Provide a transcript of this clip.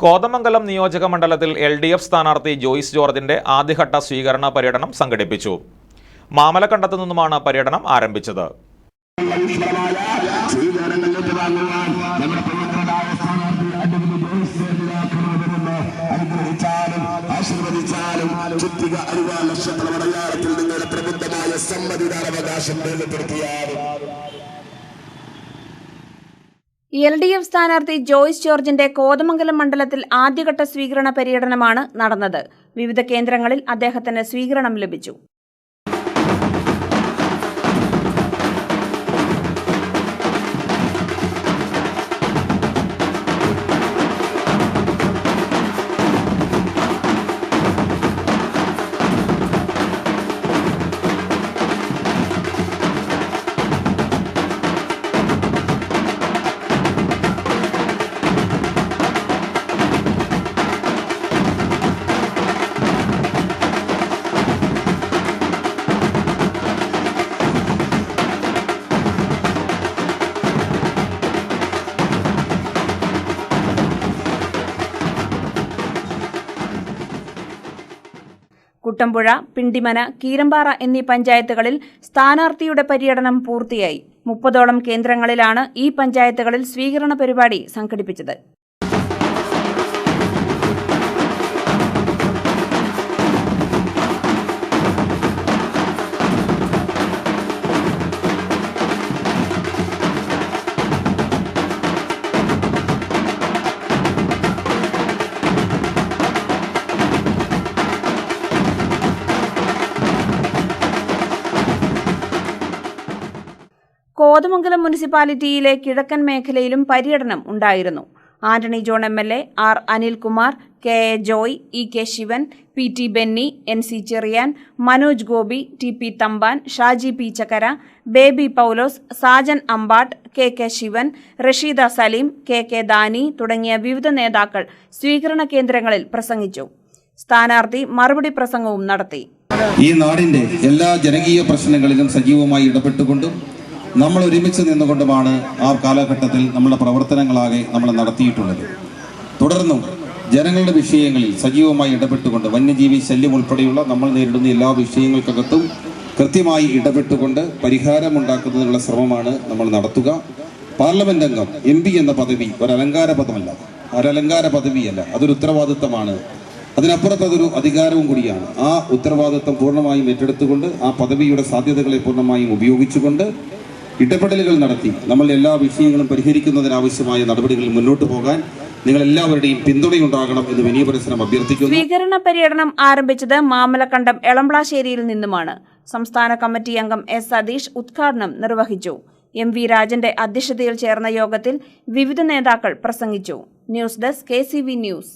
കോതമംഗലം നിയോജക മണ്ഡലത്തിൽ L D F സ്ഥാനാർത്ഥി ജോയിസ് ജോർജിന്റെ ആദ്യഘട്ട സ്വീകരണ പര്യടനം സംഘടിപ്പിച്ചു. മാമലക്കണ്ടത്തു നിന്നുമാണ് പര്യടനം ആരംഭിച്ചത്. സമ്മതിദാനാവകാശം രേഖപ്പെടുത്തിയാലും എൽ ഡി എഫ് സ്ഥാനാർത്ഥി ജോയ്സ് ജോർജിന്റെ കോതമംഗലം മണ്ഡലത്തിൽ ആദ്യഘട്ട സ്വീകരണ പര്യടനമാണ് നടന്നത്. വിവിധ കേന്ദ്രങ്ങളിൽ അദ്ദേഹത്തിന് സ്വീകരണം ലഭിച്ചു. കുട്ടമ്പുഴ പിണ്ടിമന കീരമ്പാറ എന്നീ പഞ്ചായത്തുകളിൽ സ്ഥാനാർത്ഥിയുടെ പര്യടനം പൂർത്തിയായി. മുപ്പതോളം കേന്ദ്രങ്ങളിലാണ് ഈ പഞ്ചായത്തുകളിൽ സ്വീകരണ പരിപാടി സംഘടിപ്പിച്ചത്. കോതമംഗലം മുനിസിപ്പാലിറ്റിയിലെ കിഴക്കൻ മേഖലയിലും പര്യടനം ഉണ്ടായിരുന്നു. Antony John M L A R Anilkumar K A Joy E K Sivan P T Benny N C Cherian Manoj Gopi T P Thampan Shaji P Chakkara Baby Paulose Sajan Ambatt K K Sivan Rasheeda Saleem K K Dani തുടങ്ങിയ വിവിധ നേതാക്കൾ സ്വീകരണ കേന്ദ്രങ്ങളിൽ പ്രസംഗിച്ചു. സ്ഥാനാർത്ഥി മറുപടി പ്രസംഗവും നടത്തി. ഈ നാടിന്റെ എല്ലാ ജനകീയ പ്രശ്നങ്ങളിലും സജീവമായി ഇടപെട്ടുകൊണ്ടും നമ്മൾ ഒരുമിച്ച് നിന്നുകൊണ്ടുമാണ് ആ കാലഘട്ടത്തിൽ നമ്മുടെ പ്രവർത്തനങ്ങളാകെ നമ്മൾ നടത്തിയിട്ടുള്ളത്. തുടർന്നും ജനങ്ങളുടെ വിഷയങ്ങളിൽ സജീവമായി ഇടപെട്ടുകൊണ്ട് വന്യജീവി ശല്യം ഉൾപ്പെടെയുള്ള നമ്മൾ നേരിടുന്ന എല്ലാ വിഷയങ്ങൾക്കകത്തും കൃത്യമായി ഇടപെട്ടുകൊണ്ട് പരിഹാരമുണ്ടാക്കുന്നതിനുള്ള ശ്രമമാണ് നമ്മൾ നടത്തുക. പാർലമെന്റ് അംഗം എം പി എന്ന പദവി ഒരു അലങ്കാര പദമല്ല. ഒരലങ്കാര പദവിയല്ല. അതൊരു ഉത്തരവാദിത്തമാണ്. അതിനപ്പുറത്ത് അതൊരു അധികാരവും കൂടിയാണ്. ആ ഉത്തരവാദിത്തം പൂർണമായും ഏറ്റെടുത്തുകൊണ്ട് ആ പദവിയുടെ സാധ്യതകളെ പൂർണമായും ഉപയോഗിച്ചുകൊണ്ട് ഇടപെടലുകൾ നടത്തി നമ്മൾ എല്ലാ വിഷയങ്ങളും പരിഹരിക്കുന്നതിനാവശ്യമായ നടപടികൾ മുന്നോട്ട് പോകാൻ നിങ്ങൾ എല്ലാവരുടെയും പിന്തുണയുണ്ടാകണം എന്ന് വിനയ പരിസരം അഭ്യർത്ഥിക്കുന്നു. സ്വീകരണ പര്യടനം ആരംഭിച്ചത് മാമലക്കണ്ടം എളംപ്ലാശ്ശേരിയിൽ നിന്നുമാണ്. സംസ്ഥാന കമ്മിറ്റി അംഗം എസ് സതീഷ് ഉദ്ഘാടനം നിർവഹിച്ചു. എം വി രാജന്റെ അധ്യക്ഷതയിൽ ചേർന്ന യോഗത്തിൽ വിവിധ നേതാക്കൾ പ്രസംഗിച്ചു. News desk K news.